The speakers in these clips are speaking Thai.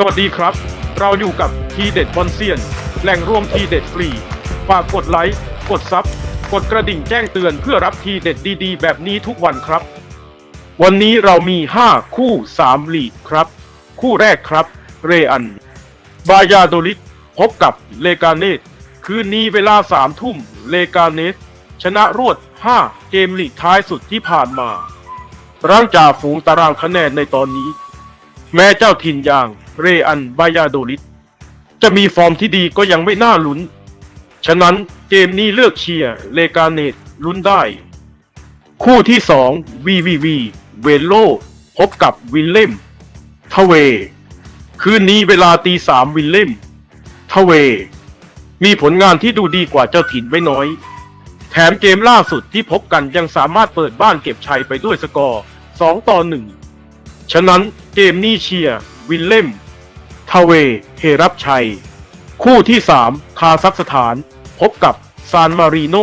สวัสดีครับ เราอยู่กับทีเด็ดบอลเซียน แหล่งรวมทีเด็ดฟรี ฝากกดไลค์ กดซับ กดกระดิ่งแจ้งเตือนเพื่อรับทีเด็ดดีๆ แบบนี้ทุกวันครับ วันนี้เรามี 5 คู่ 3 ลีกครับ คู่แรกครับ เรอัน บายาโดลิดพบกับเลกาเนสคืนนี้เวลา3ทุ่มเลกาเนสชนะรวด 5 เกมลีกท้ายสุดที่ผ่านมา ร่างจ่าฝูงตารางคะแนนในตอนนี้ แม้เจ้าถิ่นอย่าง เรอันบายาโดลิดจะมีฟอร์มที่ดีก็ยังไม่น่าลุ้น ฉะนั้นเกมนี้เลือกเชียร์เลกาเนตลุ้นได้ คู่ที่สองวีวีวีเวโลพบกับวินเล่มทเว คืนนี้เวลาตีสามวินเล่มทเว มีผลงานที่ดูดีกว่าเจ้าถิ่นไม่น้อย แถมเกมล่าสุดที่พบกันยังสามารถเปิดบ้านเก็บชัยไปด้วยสกอร์ 2 ต่อ 1 ฉะนั้นเกมนี้เชียร์วินเล่ม ทเว เฮรับชัย คู่ที่ 3 คาซัคสถาน พบกับซานมารีโน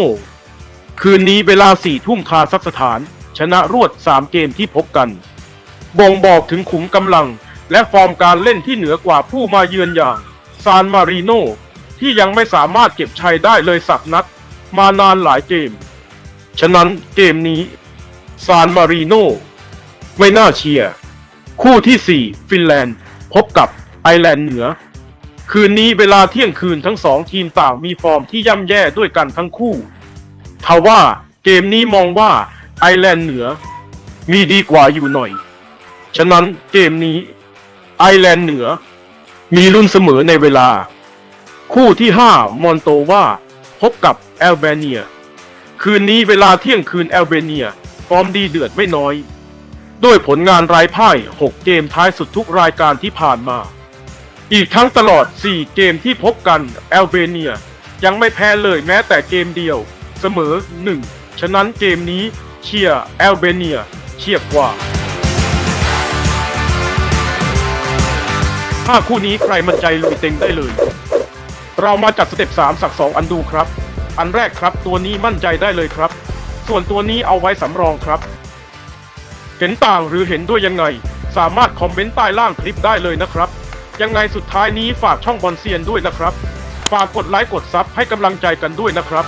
คืนนี้เวลาสี่ทุ่มคาซัคสถาน ชนะรวด 3 เกมที่พบกัน บ่งบอกถึงขุมกำลัง และฟอร์มการเล่นที่เหนือกว่าผู้มาเยือนอย่างซานมารีโน ที่ยังไม่สามารถเก็บชัยได้เลยสักนัดมานานหลายเกม ฉะนั้นเกมนี้ซานมารีโนไม่น่าเชียร์ คู่ที่ 4 ฟินแลนด์ พบกับ ไอร์แลนด์เหนือ คืนนี้เวลาเที่ยงคืนทั้งสองทีมต่างมีฟอร์มที่ย่ำแย่ด้วยกันทั้งคู่ทว่าเกมนี้มองว่าไอร์แลนด์เหนือ มีดีกว่าอยู่หน่อย ฉะนั้นเกมนี้ไอร์แลนด์เหนือ มีรุ่นเสมอในเวลา คู่ที่ 5 มอนโตวาพบกับแอลเบเนีย คืนนี้เวลาเที่ยงคืนแอลเบเนียฟอร์มดีเดือดไม่น้อย ด้วยผลงานไร้พ่าย 6 เกมท้ายสุดทุกรายการที่ผ่านมา อีกทั้งตลอด 4 เกมที่พบกันแอลเบเนีย ยังไม่แพ้เลยแม้แต่เกมเดียว เสมอ 1 ฉะนั้นเกมนี้เชียร์แอลเบเนียเชียบกว่าถ้าคู่นี้ใครมั่นใจลุยเต็งได้เลย เรามาจัดสเต็ป3สัก 2 อันดูครับ อันแรกครับตัวนี้มั่นใจได้เลยครับ ส่วนตัวนี้เอาไว้สำรองครับ เห็นต่างหรือเห็นด้วยยังไง สามารถคอมเมนต์ใต้ล่างคลิปได้เลยนะครับ ยังไงสุดท้ายนี้ฝากช่องบอลเซียนด้วยนะครับ ฝากกดไลค์กดซับให้กำลังใจกันด้วยนะครับ